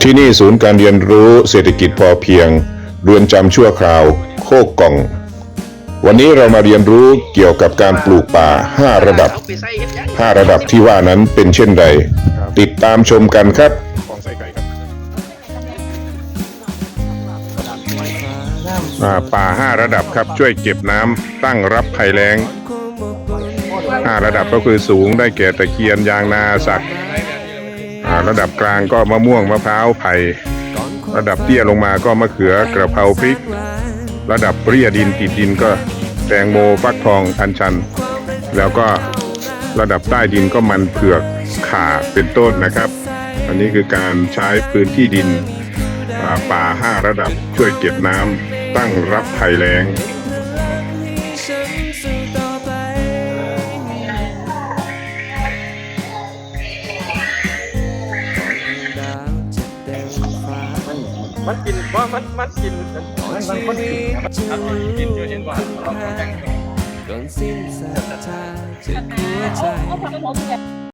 ที่นี่ศูนย์การเรียนรู้เศรษฐกิจพอเพียงเรือนจำชั่วคราว โคกกอง วันนี้เรามาเรียนรู้เกี่ยวกับการปลูกป่า 5 ระดับเอาไปใส่เฮ็ดหยัง5ระดับที่ว่านั้นเป็นเช่นใด ติดตามชมกันครับอ่าป่า 5 ระดับครับช่วยเก็บน้ำตั้งรับภัยแล้ง 5 ระดับก็คือสูงได้แก่ตะเคียนยางนาสักระดับกลางก็มะม่วงมะพร้าวไผ่ระดับเตี้ยลงมาก็มะเขือกระเพราพริก ระดับเปรี้ยดินติดดินก็แตงโมฟักทองอัญชัน แล้วก็ระดับใต้ดินก็มันเผือกข่าเป็นต้นนะครับ อันนี้คือการใช้พื้นที่ดินอ่าป่า5ระดับช่วยเก็บน้ำตั้งรับภัยแล้ง มันกินว่ามันมันกินมันมันมันกินครับกินอยู่เห็นว่าเราแข่งก่อนสิ้นศรัทธาจะกหัวใจ